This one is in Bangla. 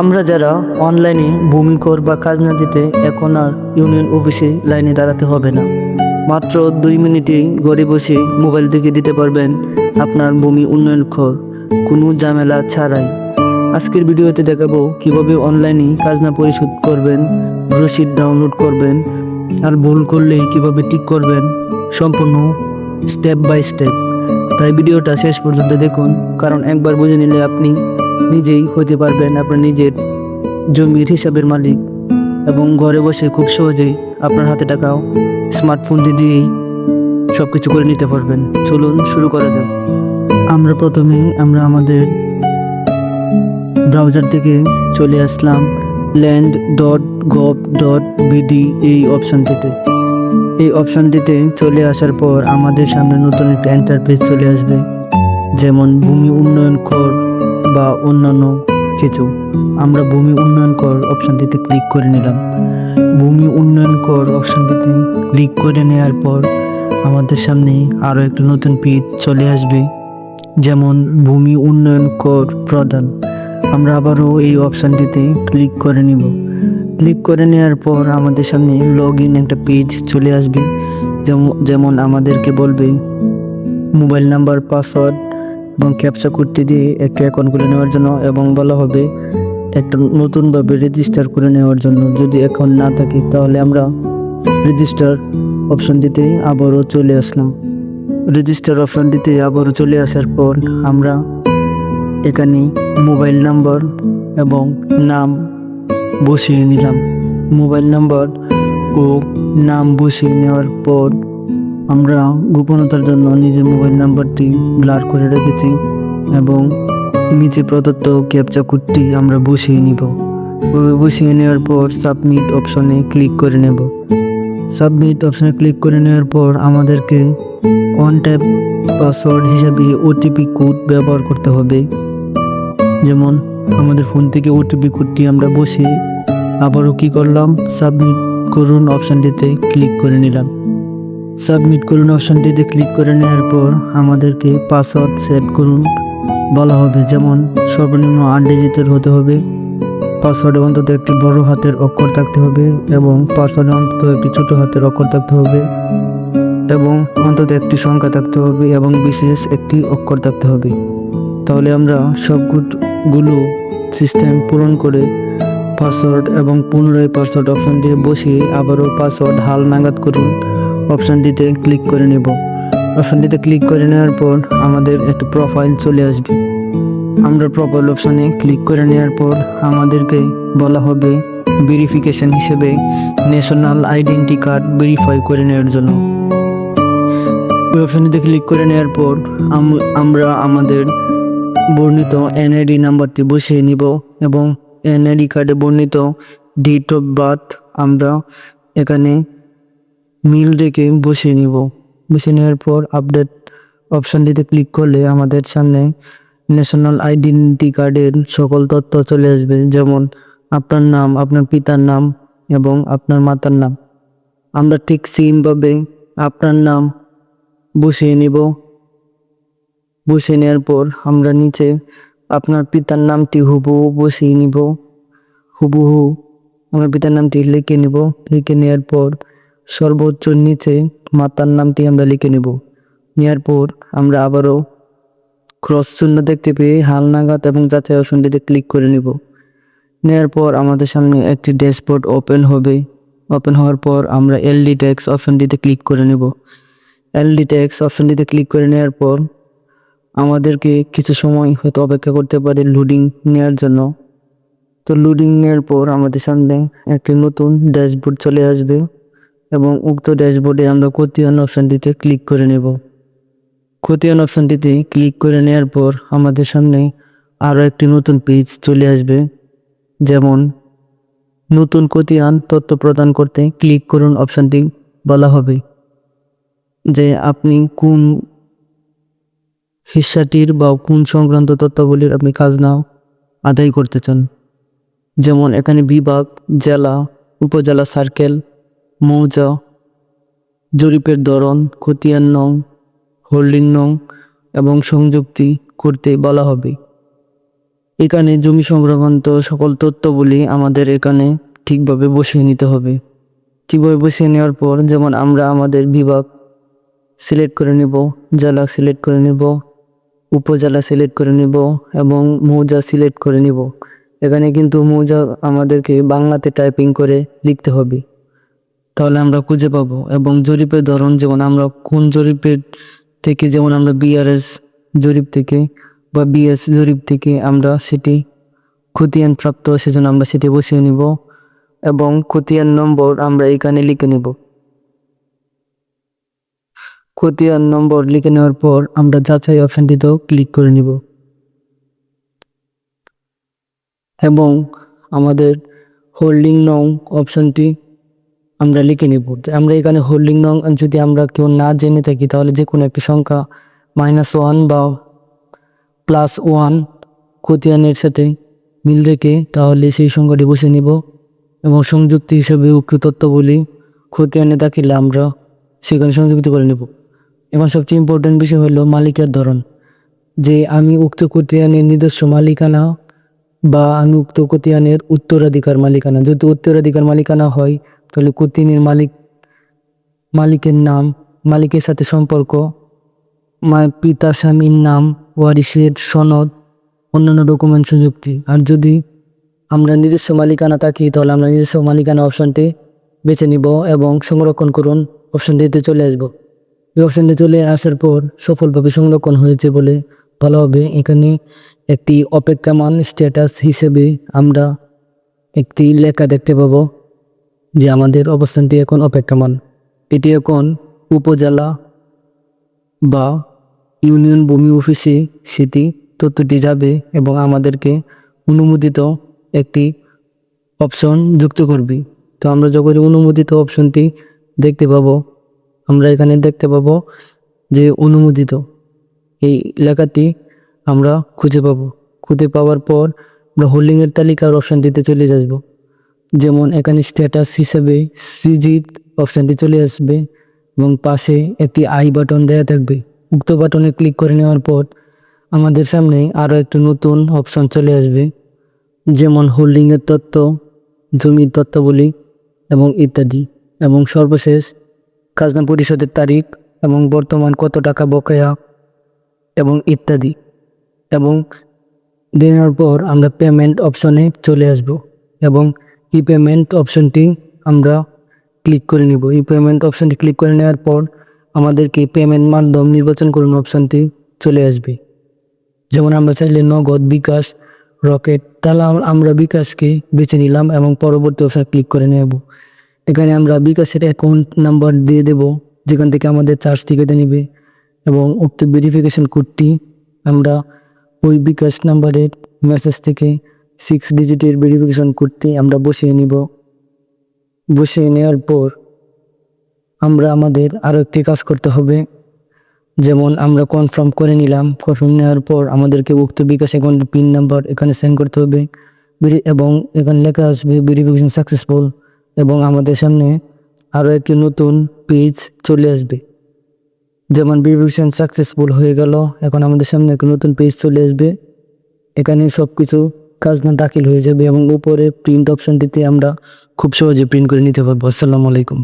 আমরা যারা অনলাইনে ভূমি কর বা খাজনা দিতে এখন আর ইউনিয়ন অফিসে লাইনে দাঁড়াতে হবে না। মাত্র দুই মিনিটেই ঘরে বসে মোবাইল থেকে দিতে পারবেন আপনার ভূমি উন্নয়ন কর কোনো ঝামেলা ছাড়াই। আজকের ভিডিওতে দেখাবো কীভাবে অনলাইনে খাজনা পরিশোধ করবেন, রসিদ ডাউনলোড করবেন, আর ভুল করলেই কীভাবে ঠিক করবেন সম্পূর্ণ স্টেপ বাই স্টেপ। তাই ভিডিওটা শেষ পর্যন্ত দেখুন, কারণ একবার বুঝে নিলে আপনি নিজেই হতে পারবেন আপনার নিজের জমির হিসাবের মালিক এবং ঘরে বসে খুব সহজেই আপনার হাতে টাকাও স্মার্টফোনটি দিয়েই সব কিছু করে নিতে পারবেন। চলুন শুরু করা যাক। আমরা প্রথমে আমরা আমাদের ব্রাউজার থেকে চলে আসলাম land dot gov dot BD এই অপশানটিতে এই অপশানটিতে চলে আসার পর আমাদের সামনে নতুন একটা এন্টারপেজ চলে আসবে, যেমন ভূমি উন্নয়ন কর বা অন্যান্য কিছু, আমরা ভূমি উন্নয়ন কর অপশানটিতে ক্লিক করে নিলাম। ভূমি উন্নয়ন কর অপশানটিতে ক্লিক করে নেওয়ার পর আমাদের সামনে আরও একটা নতুন পেজ চলে আসবে, যেমন ভূমি উন্নয়ন কর প্রদান। আমরা আবারও এই অপশানটিতে ক্লিক করে নিব। ক্লিক করে নেওয়ার পর আমাদের সামনে লগ ইন একটা পেজ চলে আসবে, যেমন যেমন আমাদেরকে বলবে মোবাইল নাম্বার পাসওয়ার্ড এবং ক্যাপচা কোডটি দিয়ে একটা অ্যাকাউন্ট খুলে নেওয়ার জন্য এবং বলা হবে একটা নতুনভাবে রেজিস্টার করে নেওয়ার জন্য। যদি অ্যাকাউন্ট না থাকে, তাহলে আমরা রেজিস্টার অপশনটিতে আবারও চলে আসলাম। রেজিস্টার অপশনটিতে আবারও চলে আসার পর আমরা এখানে মোবাইল নাম্বার এবং নাম বসিয়ে নিলাম। মোবাইল নাম্বার ও নাম বসিয়ে নেওয়ার পর আমরা গোপনতার জন্য নিজের মোবাইল নাম্বারটি ব্লার করে রেখেছি এবং নিচে প্রদত্ত ক্যাপচা কোডটি আমরা বসিয়ে নিব। বসিয়ে নেওয়ার পর সাবমিট অপশনে ক্লিক করে নেব। সাবমিট অপশনে ক্লিক করে নেওয়ার পর আমাদেরকে ওয়ান টাইপ পাসওয়ার্ড হিসাবে ওটিপি কোড ব্যবহার করতে হবে। যেমন আমাদের ফোন থেকে ওটিপি কোডটি আমরা বসে আবারও কি করলাম? সাবমিট করুন অপশানটিতে ক্লিক করে নিলাম। সাবমিট করুন অপশানটিতে ক্লিক করে নেওয়ার পর আমাদেরকে পাসওয়ার্ড সেট করুন। বলা হবে যেমন সর্বনিম্ন আট ডিজিটের হতে হবে। পাসওয়ার্ডে অন্তত একটি বড় হাতের অক্ষর থাকতে হবে এবং পাসওয়ার্ডে অন্তত একটি ছোট হাতের অক্ষর থাকতে হবে এবং অন্তত একটি সংখ্যা থাকতে হবে এবং বিশেষ একটি অক্ষর থাকতে হবে। তাহলে আমরা সবগুলো সিস্টেম পূরণ করে পাসওয়ার্ড এবং পুনরায় পাসওয়ার্ড অপশন দিয়ে বসিয়ে আবারও পাসওয়ার্ড হাল নাগাদ করুন। অপশানটিতে ক্লিক করে নেব। অপশানটিতে ক্লিক করে নেওয়ার পর আমাদের একটা প্রোফাইল চলে আসবে। আমরা প্রোফাইল অপশানে ক্লিক করে নেওয়ার পর আমাদেরকে বলা হবে ভেরিফিকেশন হিসেবে ন্যাশনাল আইডেন্টি কার্ড ভেরিফাই করে নেওয়ার জন্য। ওই অপশানটিতে ক্লিক করে নেওয়ার পর আম- আমরা আমাদের বর্ণিত এনআইডি নাম্বারটি বসিয়ে নিব এবং এনআইডি কার্ডে বর্ণিত ডেট অফ বার্থ আমরা এখানে মিল রেখে বসিয়ে নিব। বসিয়ে নেওয়ার পর আপডেট অপশানটিতে ক্লিক করলে আমাদের সামনে ন্যাশনাল আইডেন্টি কার্ডের সকল তথ্য চলে আসবে, যেমন আপনার নাম, আপনার পিতার নাম এবং আপনার মাতার নাম। আমরা ঠিক সেমভাবে আপনার নাম বসিয়ে নিব। বসিয়ে নেওয়ার পর আমরা নিচে আপনার পিতার নামটি হুবহু বসিয়ে নিব। হুবহু আমার পিতার নামটি লিখে নিব। লিখে নেওয়ার পর সর্বোচ্চ নিচে মাতার নামটি আমরা লিখে নেব। নেওয়ার পর আমরা আবারও ক্রস চিহ্ন দেখতে পেয়ে হাল নাগাদ এবং যাচাই অপশনটিতে ক্লিক করে নেব। নেওয়ার পর আমাদের সামনে একটি ড্যাশবোর্ড ওপেন হবে। ওপেন হওয়ার পর আমরা এলডি ট্যাক্স অপশনটিতে ক্লিক করে নেব। এলডি ট্যাক্স অপশনটিতে ক্লিক করে নেওয়ার পর আমাদেরকে কিছু সময় হয়তো অপেক্ষা করতে পারে লোডিং নেওয়ার জন্য। তো লোডিং নেওয়ার পর আমাদের সামনে একটি নতুন ড্যাশবোর্ড চলে আসবে। এবং উক্ত ড্যাশবোর্ডে আমরা খতিয়ান অপশানটিতে ক্লিক করে নেব। খতিয়ান অপশানটিতে ক্লিক করে নেওয়ার পর আমাদের সামনে আরও একটি নতুন পেজ চলে আসবে। যেমন, নতুন খতিয়ান তথ্য প্রদান করতে ক্লিক করুন অপশানটি বলা হবে। যে আপনি কোন হিস্সাটির বা কোন সংক্রান্ত তথ্যাবলীর আপনি কাজ খাজনা আদায় করতে চান। যেমন, এখানে বিভাগ, জেলা, উপজেলা সার্কেল মৌজা, জরিপের ধরন, খতিয়ান নং, হোল্ডিং নং এবং সংযুক্তি করতে বলা হবে। এখানে জমি সংক্রান্ত সকল তথ্যগুলি আমাদের এখানে ঠিকভাবে বসিয়ে নিতে হবে। ঠিকভাবে বসিয়ে নেওয়ার পর যেমন আমরা আমাদের বিভাগ সিলেক্ট করে নেব, জেলা সিলেক্ট করে নেব, উপজেলা সিলেক্ট করে নেব এবং মৌজা সিলেক্ট করে নেব। এখানে কিন্তু মৌজা আমাদেরকে বাংলাতে টাইপিং করে লিখতে হবে। তাহলে আমরা খুঁজে পাবো এবং জরিপের ধরন, যেমন আমরা কোন জরিপের থেকে, যেমন আমরা বিআরএস জরিপ থেকে বা বিএস জরিপ থেকে আমরা সেটি খতিয়ান প্রাপ্ত, সেজন্য আমরা সেটি বসিয়ে নিব এবং খতিয়ান নম্বর আমরা এখানে লিখে নেব। খতিয়ান নম্বর লিখে নেওয়ার পর আমরা যাচাই অপশানটিতেও ক্লিক করে নিব। এবং আমাদের হোল্ডিং নং অপশনটি আমরা লিখে নিব। আমরা এখানে হোল্ডিং নং, যদি আমরা কেউ না জেনে থাকি, তাহলে যে কোনো একটি সংখ্যা মাইনাস ওয়ান বা প্লাস ওয়ান খতিয়ানের সাথে মিল রেখে তাহলে সেই সংখ্যাটি বসে নিব এবং সংযুক্তি হিসেবে উক্ত তথ্যগুলি খতিয়ানে দাখিলে আমরা সেখানে সংযুক্ত করে নেব। এবং সবচেয়ে ইম্পর্টেন্ট বিষয় হলো মালিকের ধরন। যে আমি উক্ত খতিয়ানের নিজস্ব মালিকানা বা আমি উক্ত খতিয়ানের উত্তরাধিকার মালিকানা, যদি উত্তরাধিকার মালিকানা হয় তাহলে খতিয়ানের মালিক, মালিকের নাম, মালিকের সাথে সম্পর্ক, মা, পিতা, স্বামীর নাম ওয়ারিশের সনদ, অন্যান্য ডকুমেন্ট সংযুক্তি। আর যদি আমরা নিজস্ব মালিকানা থাকি, তাহলে আমরা নিজস্ব মালিকানা অপশনটি বেছে নিব এবং সংরক্ষণ করুন অপশনটিতে চলে আসব। এই অপশনটি চলে আসার পর সফলভাবে সংরক্ষণ হয়েছে বলে ভালো হবে। এখানে একটি অপেক্ষামান স্ট্যাটাস হিসেবে আমরা একটি লেখা দেখতে পাবো। যে আমাদের অবস্থানটি এখন অপেক্ষামান এটি এখন উপজেলা বা ইউনিয়ন ভূমি অফিসে সেটি তথ্যটি যাবে এবং আমাদেরকে অনুমোদিত একটি অপশন যুক্ত করবে। তো আমরা যখন অনুমোদিত অপশনটি দেখতে পাবো, আমরা এখানে দেখতে পাবো যে অনুমোদিত। এই লেখাটি আমরা খুঁজে পাবো। খুঁজে পাওয়ার পর আমরা হোল্ডিংয়ের তালিকার অপশানটিতে চলে আসব যেমন এখানে স্ট্যাটাস হিসেবে সিজিত অপশানটি চলে আসবে এবং পাশে একটি আই বাটন দেয়া থাকবে। উক্ত বাটনে ক্লিক করে নেওয়ার পর আমাদের সামনে আরও একটি নতুন অপশান চলে আসবে, যেমন হোল্ডিংয়ের তথ্য, জমির তথ্যাবলী এবং ইত্যাদি। এবং সর্বশেষ, খাজনা পরিশোধের তারিখ এবং বর্তমান কত টাকা বকেয়া এবং ইত্যাদি। এবং দেওয়ার পর আমরা পেমেন্ট অপশনে চলে আসব এবং ই পেমেন্ট অপশনটি আমরা ক্লিক করে নিব। ই পেমেন্ট অপশনটি ক্লিক করে নেওয়ার পর আমাদেরকে পেমেন্ট মাধ্যম নির্বাচন করুন অপশনটি চলে আসবে। যেমন আমরা চাইলে নগদ, বিকাশ, রকেট, তাহলে আমরা বিকাশকে বেছে নিলাম এবং পরবর্তী অপশন ক্লিক করে নেব। এখানে আমরা বিকাশের অ্যাকাউন্ট নাম্বার দিয়ে দেব, যেখান থেকে আমাদের চার্জ টিকেটে নেবে এবং উক্ত ভেরিফিকেশন কোডটি আমরা ওই বিকাশ নাম্বারের মেসেজ থেকে সিক্স ডিজিটের ভেরিফিকেশন কোডটি আমরা বসিয়ে নিব। বসিয়ে নেওয়ার পর আমরা আমাদের আরও একটি কাজ করতে হবে। যেমন আমরা কনফার্ম করে নিলাম। কনফার্ম নেওয়ার পর আমাদেরকে উক্ত বিকাশ অ্যাকাউন্টের পিন নাম্বার এখানে সেন্ড করতে হবে। এবং এখানে লেখা আসবে ভেরিফিকেশন সাকসেসফুল এবং আমাদের সামনে আরও একটি নতুন পেজ চলে আসবে। যেমন ভেরিফিকেশন সাকসেসফুল হয়ে গেল। এখন আমাদের সামনে একটি নতুন পেজ চলে আসবে। এখানে সব কিছু কাজ না দাখিল হয়ে যাবে এবং উপরে প্রিন্ট অপশনটিতে আমরা খুব সহজে প্রিন্ট করে নিতে পারব। আসসালামু আলাইকুম।